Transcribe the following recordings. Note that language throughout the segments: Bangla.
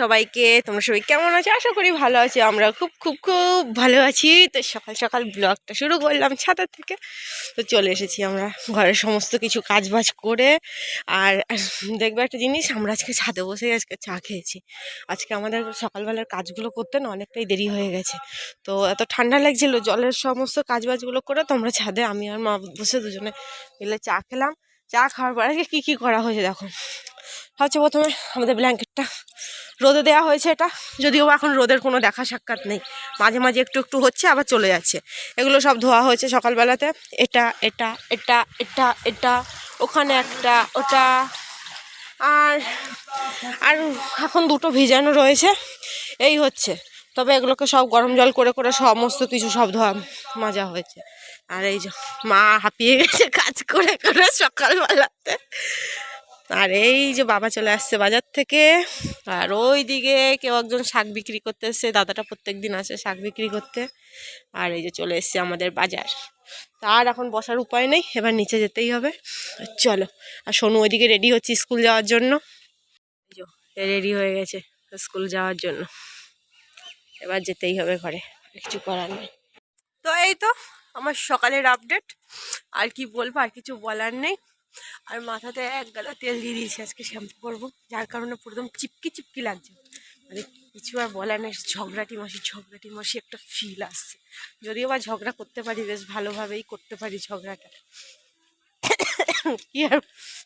সবাইকে, তোমরা সবাই কেমন আছো? আশা করি ভালো আছি। আমরা খুব খুব খুব ভালো আছি। তো সকাল সকাল ব্লগটা শুরু করলাম ছাতার থেকে। তো চলে এসেছি আমরা ঘরের সমস্ত কিছু কাজ বাজ করে। আর দেখবে একটা জিনিস, আমরা আজকে ছাদে বসেই আজকে চা খেয়েছি। আজকে আমাদের সকালবেলার কাজগুলো করতে না অনেকটাই দেরি হয়ে গেছে। তো এত ঠান্ডা লাগছিল, জলের সমস্ত কাজ বাজগুলো করে তোমরা ছাদে, আমি আর মা বসে দুজনে মিলে চা খেলাম। চা খাওয়ার পর আজকে কী কী করা হয়েছে দেখো। হচ্ছে প্রথমে আমাদের ব্ল্যাঙ্কেটটা রোদে দেওয়া হয়েছে এটা। যদিও এখন রোদের কোনো দেখা সাক্ষাৎ নেই। মাঝে মাঝে একটু একটু হচ্ছে, আবার চলে যাচ্ছে। এগুলো সব ধোয়া হয়েছে সকালবেলাতে। এটা এটা এটা এটা এটা, ওখানে একটা, ওটা। আর আর এখন দুটো ভিজানো রয়েছে। এই হচ্ছে। তবে এগুলোকে সব গরম জল করে করে সমস্ত কিছু সব ধোয়া মাজা হয়েছে। আর এই যে মা হাঁপিয়ে গেছে কাজ করে করে সকালবেলাতে। আর এই যে বাবা চলে আসছে বাজার থেকে, আর ওই দিকে কেউ একজন শাক বিক্রি করতে দাদাটা প্রত্যেক দিন আসে শাক বিক্রি করতে। আর এই যে চলে এসছে আমাদের বাজার। তার এখন বসার উপায় নেই, এবার নিচে যেতেই হবে। চলো, আর সোনু ওইদিকে রেডি হচ্ছে স্কুল যাওয়ার জন্য। রেডি হয়ে গেছে স্কুল যাওয়ার জন্য। এবার যেতেই হবে ঘরে কিছু করার নেই। তো এই তো, আমার সকালের আপডেট আর কি বলব, আর কিছু বলার নেই। আর মাথাতে এক গালা তেল দিয়ে দিয়েছি আজকে শ্যাম্পু করব। যার কারণে পুরো একদম চিপকি চিপকি লাগছে। মানে কিছু আর বলার নেই, ঝগড়াটি মাসি ঝগড়াটি মাসি একটা ফিল আসছে। যদিও বা ঝগড়া করতে পারি, বেশ ভালোভাবেই করতে পারি ঝগড়াটা। কি আর,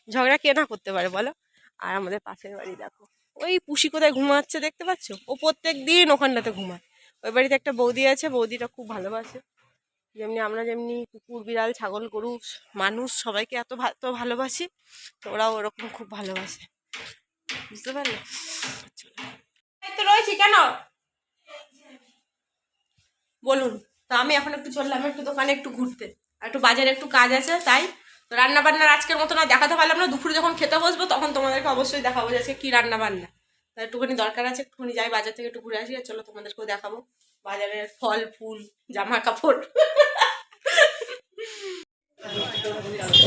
ঝগড়া কে না করতে পারে বলো? আর আমাদের পাশের বাড়ি দেখো। ওই পুষি কোথায় ঘুমাচ্ছে দেখতে পাচ্ছ? ও প্রত্যেক দিন ওখানটাতে ঘুমায়। ওই বাড়িতে একটা বৌদি আছে, বৌদিটা খুব ভালোবাসে। যেমনি আমরা যেমনি কুকুর, বিড়াল, ছাগল, গরু, মানুষ সবাইকে এত তো ভালোবাসি, তো ওরাও ওরকম খুব ভালোবাসে। বুঝতে পারলে? তো রয়েছি, কেন? বলুন। তো আমি এখন একটু চললাম, একটু দোকানে একটু ঘুরতে। আর একটু বাজারে একটু কাজ আছে, তাই। তো রান্না বান্নার আজকের মতো না দেখাতে পারলাম না। দুপুরে যখন খেতে বসবো, তখন তোমাদেরকে অবশ্যই দেখাবো যে আজকে কী রান্না বান্না তা একটুখানি দরকার আছে, একটুখানি যাই বাজার থেকে একটু ঘুরে আসি, আর চলো তোমাদেরকেও দেখাবো। বাজারের ফল, ফুল জামা কাপড়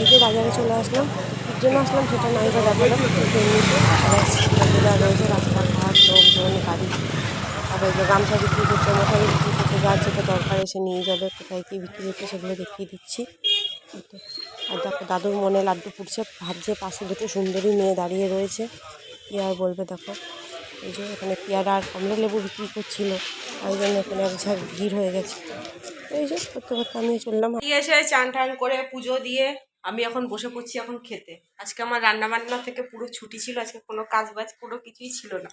এই যে বাজারে চলে আসলাম কী জন্য আসলাম সেটা নাই বা ব্যাপারে রয়েছে রাস্তাঘাট, লোকজন, গাড়ি। তারপরে যে গামছা বিক্রি করছে মশারি বিক্রি করছে, যার যেটা দরকার এসে নিয়ে যাবে, কোথায় কী বিক্রি হচ্ছে সেগুলো দেখিয়ে দিচ্ছি। আর দেখো, দাদুর মনে লাড্ডু ফুটছে ভাবছে পাশে দুটো সুন্দরী মেয়ে দাঁড়িয়ে রয়েছে কী আর বলবে দেখো। এই যে এখানে পেয়ারা আর কমলা লেবু বিক্রি করছিল ওই জন্য এখানে এক ভিড় হয়ে গেছে। এই যে করতে করতে আমি চললাম। এসে চান টান করে পুজো দিয়ে আমি এখন বসে পড়ছি এখন খেতে। আজকে আমার রান্না বান্না থেকে পুরো ছুটি ছিল আজকে কোনো কাজ বাজ কোনো কিছুই ছিল না।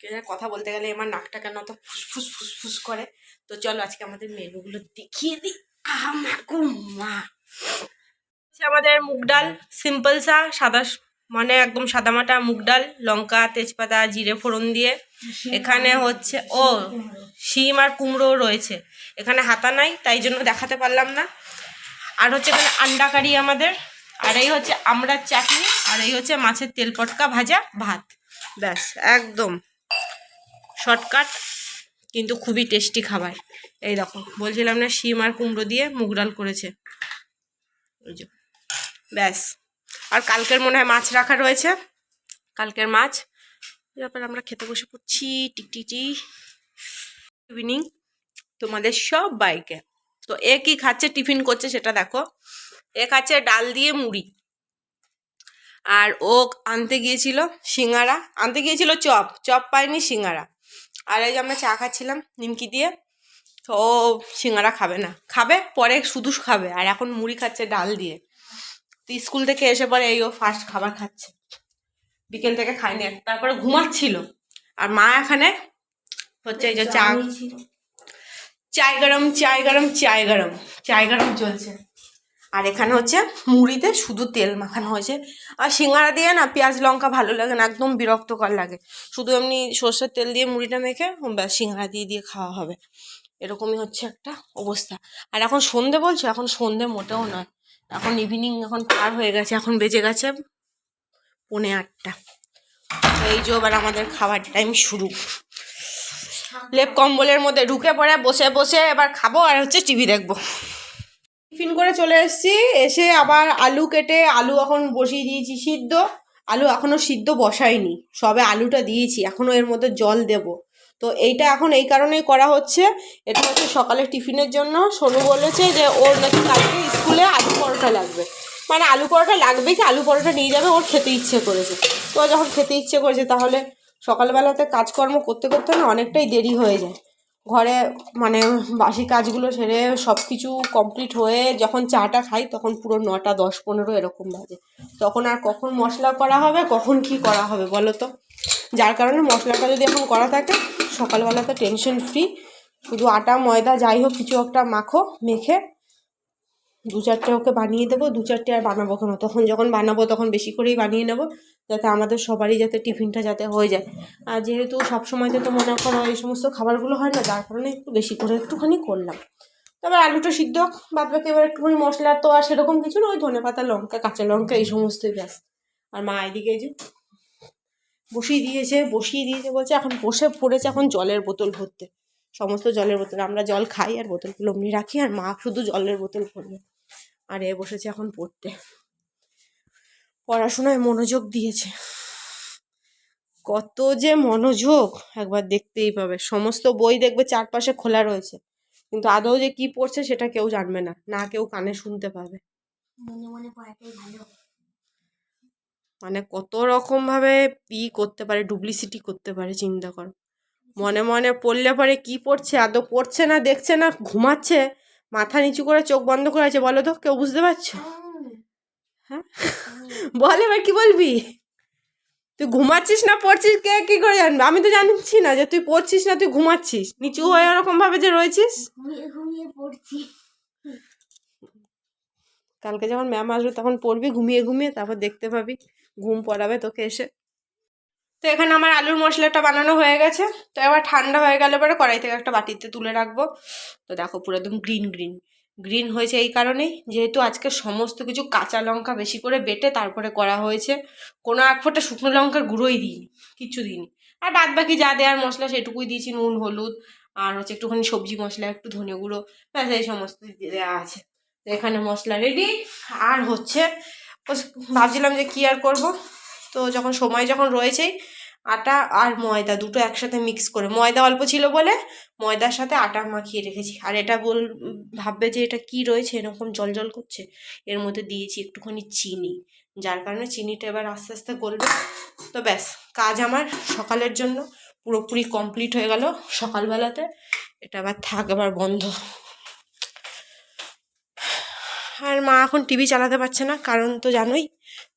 কে কথা বলতে গেলে আমার নাকটা কেন অত ফুসফুস ফুসফুস করে। তো চলো আজকে আমাদের মেনুগুলো দেখিয়ে দিই। আমা গো মা আমাদের মুগ ডাল সিম্পল সা সাদা মানে একদম সাদামাটা মুগ ডাল লঙ্কা তেজপাতা জিরে ফোড়ন দিয়ে। এখানে হচ্ছে ও শিম আর কুমড়ো। রয়েছে। এখানে হাতা নাই, তাই জন্য দেখাতে পারলাম না। আর হচ্ছে এখানে আন্ডা কারি আমাদের, আর এই হচ্ছে আমড়ার চাটনি, আর এই হচ্ছে মাছের তেল পটকা ভাজা ভাত। ব্যাস, একদম শর্টকাট, কিন্তু খুবই টেস্টি খাবার। এই দেখো, বলছিলাম না, শিম আর কুমড়ো দিয়ে মুগ ডাল করেছে। ব্যাস। আর কালকের মনে হয় মাছ রাখা রয়েছে। কালকের মাছ তারপর আমরা খেতে বসে পড়ছি টিকটিকি ইভিনিং তোমাদের সব বাইকে। তো এ কি খাচ্ছে? টিফিন করছে সেটা দেখো। এ খাচ্ছে ডাল দিয়ে মুড়ি। আর ও আনতে গিয়েছিল সিঙ্গারা। আনতে গিয়েছিল চপ। চপ পায়নি, সিঙ্গারা। আর এই যে আমরা চা খাচ্ছিলাম নিমকি দিয়ে, তো ও সিঙ্গারা খাবে না। খাবে, পরে শুধু খাবে। আর এখন মুড়ি খাচ্ছে ডাল দিয়ে। তো স্কুল থেকে এসে পরে এই ও ফার্স্ট খাবার খাচ্ছে। বিকেল থেকে খায়নি। তারপরে ঘুমাচ্ছিল। আর মা এখানে হচ্ছে এই যে চা চায় গরম চায় গরম চায় গরম চায় গরম চলছে। আর এখানে হচ্ছে মুড়িতে শুধু তেল মাখানো হয়েছে। আর সিঙ্গারা দিয়ে না পেঁয়াজ, লঙ্কা ভালো লাগে না, একদম বিরক্তকর লাগে। শুধু এমনি সর্ষের তেল দিয়ে মুড়িটা মেখে ব্যাস সিঙ্গারা দিয়ে দিয়ে খাওয়া হবে। এরকমই হচ্ছে একটা অবস্থা। আর এখন সন্ধে বলছো? এখন সন্ধে মোটেও নয়। এখন ইভিনিং এখন পার হয়ে গেছে, এখন বেজে গেছে পৌনে আটটা। এই যে এবার আমাদের খাবার টাইম শুরু। লেপ কম্বলের মধ্যে ঢুকে পড়ে, বসে বসে এবার খাব আর হচ্ছে টিভি দেখব। টিফিন করে চলে এসেছি, এসে আবার আলু কেটে, আলু এখন বসিয়ে দিয়েছি সিদ্ধ। আলু এখনও সিদ্ধ বসাইনি সবে আলুটা দিয়েছি এখনও এর মধ্যে জল দেব। তো এইটা এখন এই কারণেই করা হচ্ছে, এটা হচ্ছে সকালে টিফিনের জন্য। সোনু বলেছে যে ওর নাকি কালকে স্কুলে আলু পরোটা লাগবে। মানে আলু পরোটা লাগবে কি? আলু পরোটা নিয়ে যাবে, ওর খেতে ইচ্ছে করেছে। তো যখন খেতে ইচ্ছে করেছে, তাহলে সকালবেলাতে কাজকর্ম করতে করতে না অনেকটাই দেরি হয়ে যায়। ঘরে মানে বাসি কাজগুলো সেরে সব কিছু কমপ্লিট হয়ে যখন চাটা খাই তখন পুরো নটা দশ পনেরো এরকম বাজে। তখন আর কখন মশলা করা হবে, কখন কি করা হবে বলো তো? যার কারণে মশলাটা যদি এখন করা থাকে, সকালবেলাতে টেনশন ফ্রি শুধু আটা, ময়দা, যাই হোক কিছু একটা মাখো, মেখে দু চারটে ওকে বানিয়ে দেবো দু চারটে আর বানাবো কেন তখন যখন বানাবো তখন বেশি করেই বানিয়ে নেব, যাতে আমাদের সবারই যাতে টিফিনটা যাতে হয়ে যায়। আর যেহেতু সবসময় তো মনে করো এই সমস্ত খাবারগুলো হয় না, যার কারণে একটু বেশি করে একটুখানি করলাম। তারপর আলুটা সিদ্ধ বাদ বাকি এবার একটুখানি মশলা তো আর সেরকম কিছু না ওই ধনে পাতা, লঙ্কা, কাঁচা লঙ্কা, এই সমস্তই ব্যাস। আর মা এদিকে যে বসিয়ে দিয়েছে বসিয়ে দিয়েছে বলছে, এখন বসে পড়েছে এখন জলের বোতল ভরতে। সমস্ত জলের বোতল, আমরা জল খাই আর বোতলগুলো এমনি রাখি আর মা শুধু জলের বোতল ভরবে। আর এ বসেছে এখন পড়তে। পড়াশোনায় মনোযোগ দিয়েছে। কত যে মনোযোগ একবার দেখতেই পাবে। সমস্ত বই দেখবে চারপাশে খোলা রয়েছে। কিন্তু আদৌ যে কি পড়ছে সেটা কেউ জানবে না না কেউ কানে শুনতে পাবে। মনে কত রকম ভাবে ই করতে পারে ডুপ্লিসিটি করতে পারে চিন্তা করো। মনে মনে পড়লে পরে কি পড়ছে আদৌ পড়ছে না দেখছে না ঘুমাচ্ছে মাথা নিচু করে চোখ বন্ধ করে আছে বলো তো কেউ বুঝতে পারছ? হ্যাঁ? বল এবার কি বলবি? তুই ঘুমাচ্ছিস না পড়ছিস? কে কি করে জানবে? আমি তো জানছি না যে তুই পড়ছিস না তুই ঘুমাচ্ছিস। নিচু হয়ে ওরকম ভাবে যে রয়েছিস? কালকে যখন ম্যাম আসবে তখন পড়বি ঘুমিয়ে ঘুমিয়ে তারপর দেখতে পাবি। ঘুম পড়াবে তোকে এসে। তো এখানে আমার আলুর মশলাটা বানানো হয়ে গেছে। তো এবার ঠান্ডা হয়ে গেলে পরে কড়াই থেকে একটা বাটিতে তুলে রাখব। তো দেখো পুরো একদম গ্রিন গ্রিন। গ্রিন হয়েছে এই কারণেই। যেহেতু আজকে সমস্ত কিছু কাঁচা লঙ্কা বেশি করে বেটে তারপরে করা হয়েছে, কোনো এক ফোঁটা শুকনো লঙ্কার গুঁড়োই দিইনি, কিচ্ছু দিইনি। আর বাদ বাকি যা দেওয়ার মশলা সেটুকুই দিয়েছি, নুন, হলুদ, আর হচ্ছে একটুখানি সবজি মশলা, একটু ধনে গুঁড়ো, ব্যাস এই সমস্ত দেওয়া আছে। তো এখানে মশলা রেডি আর হচ্ছে ভাবছিলাম যে কী আর করব? তো যখন সময় যখন রয়েছেই আটা আর ময়দা দুটো একসাথে মিক্স করে, ময়দা অল্প ছিল বলে ময়দার সাথে আটা মাখিয়ে রেখেছি। আর এটা বল, ভাববে যে এটা কি রয়েছে, এরকম জল জল করছে, এর মধ্যে দিয়েছি একটুখানি চিনি, যার কারণে চিনিটা এবার আস্তে আস্তে গলবে। তো ব্যাস, কাজ আমার সকালের জন্য, পুরোপুরি কমপ্লিট হয়ে গেল সকালবেলাতে, এটা আবার থাক, আবার বন্ধ। আর মা এখন টিভি চালাতে পারছে না, কারণ তো জানোই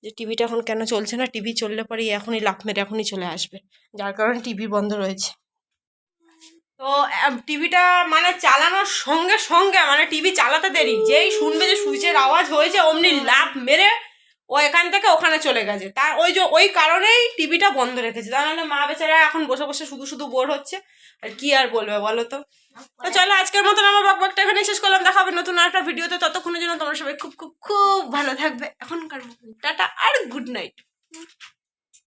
যে টিভিটা এখন কেন চলছে না, টিভি চললে পরেই এখনই লাফ মেরে এখনই চলে আসবে, যার কারণে টিভি বন্ধ রয়েছে। তো টিভিটা মানে চালানোর সঙ্গে সঙ্গে মানে টিভি চালাতে দেরি, যেই শুনবে যে সুইচের আওয়াজ হয়েছে, অমনি লাফ মেরে ও এখান থেকে ওখানে চলে গেছে। তার ওই যে, ওই কারণেই টিভিটা বন্ধ রেখেছে। তা নাহলে মা বেচারা এখন বসে বসে শুধু শুধু বোর হচ্ছে। আর কি আর বলবে বলো তো? তো চলো, আজকের মতন আমার বকবকটা এখানে শেষ করলাম। দেখাবে নতুন একটা ভিডিওতে। ততক্ষণের জন্য তোমরা সবাই খুব খুব খুব ভালো থাকবে। এখনকার মতন। টাটা আর গুড নাইট